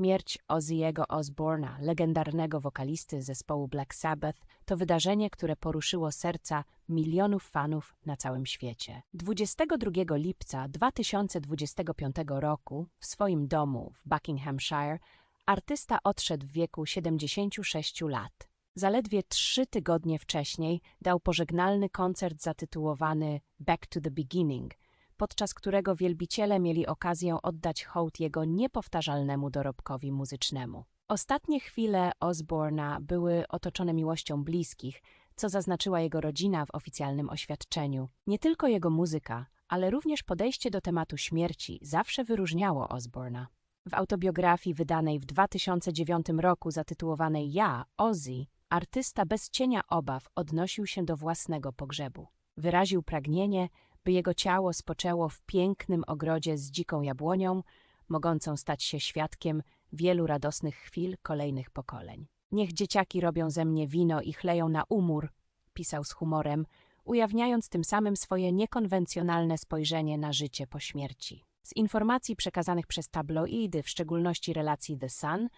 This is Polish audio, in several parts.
Śmierć Ozzy'ego Osbourna, legendarnego wokalisty zespołu Black Sabbath, to wydarzenie, które poruszyło serca milionów fanów na całym świecie. 22 lipca 2025 roku w swoim domu w Buckinghamshire artysta odszedł w wieku 76 lat. Zaledwie trzy tygodnie wcześniej dał pożegnalny koncert zatytułowany Back to the Beginning, podczas którego wielbiciele mieli okazję oddać hołd jego niepowtarzalnemu dorobkowi muzycznemu. Ostatnie chwile Osborna były otoczone miłością bliskich, co zaznaczyła jego rodzina w oficjalnym oświadczeniu. Nie tylko jego muzyka, ale również podejście do tematu śmierci zawsze wyróżniało Osborna. W autobiografii wydanej w 2009 roku zatytułowanej Ja, Ozzy, artysta bez cienia obaw odnosił się do własnego pogrzebu. Wyraził pragnienie, by jego ciało spoczęło w pięknym ogrodzie z dziką jabłonią, mogącą stać się świadkiem wielu radosnych chwil kolejnych pokoleń. Niech dzieciaki robią ze mnie wino i chleją na umór, pisał z humorem, ujawniając tym samym swoje niekonwencjonalne spojrzenie na życie po śmierci. Z informacji przekazanych przez tabloidy, w szczególności relacji The Sun,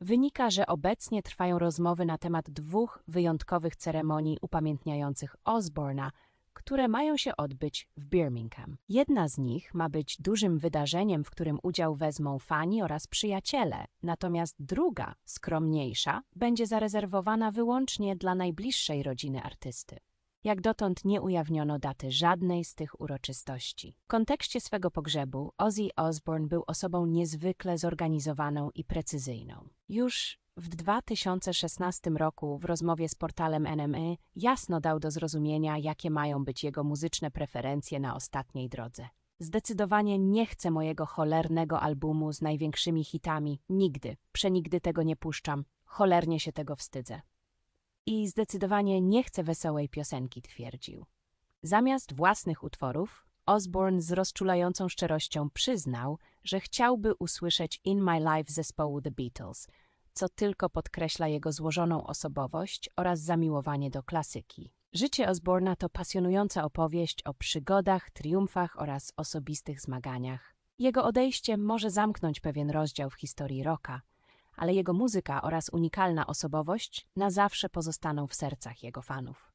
wynika, że obecnie trwają rozmowy na temat dwóch wyjątkowych ceremonii upamiętniających Osborna, które mają się odbyć w Birmingham. Jedna z nich ma być dużym wydarzeniem, w którym udział wezmą fani oraz przyjaciele, natomiast druga, skromniejsza, będzie zarezerwowana wyłącznie dla najbliższej rodziny artysty. Jak dotąd nie ujawniono daty żadnej z tych uroczystości. W kontekście swego pogrzebu Ozzy Osbourne był osobą niezwykle zorganizowaną i precyzyjną. Już w 2016 roku w rozmowie z portalem NME jasno dał do zrozumienia, jakie mają być jego muzyczne preferencje na ostatniej drodze. Zdecydowanie nie chcę mojego cholernego albumu z największymi hitami. Nigdy, przenigdy tego nie puszczam. Cholernie się tego wstydzę. I zdecydowanie nie chcę wesołej piosenki, twierdził. Zamiast własnych utworów, Osborne z rozczulającą szczerością przyznał, że chciałby usłyszeć In My Life zespołu The Beatles, co tylko podkreśla jego złożoną osobowość oraz zamiłowanie do klasyki. Życie Osborna to pasjonująca opowieść o przygodach, triumfach oraz osobistych zmaganiach. Jego odejście może zamknąć pewien rozdział w historii rocka, ale jego muzyka oraz unikalna osobowość na zawsze pozostaną w sercach jego fanów.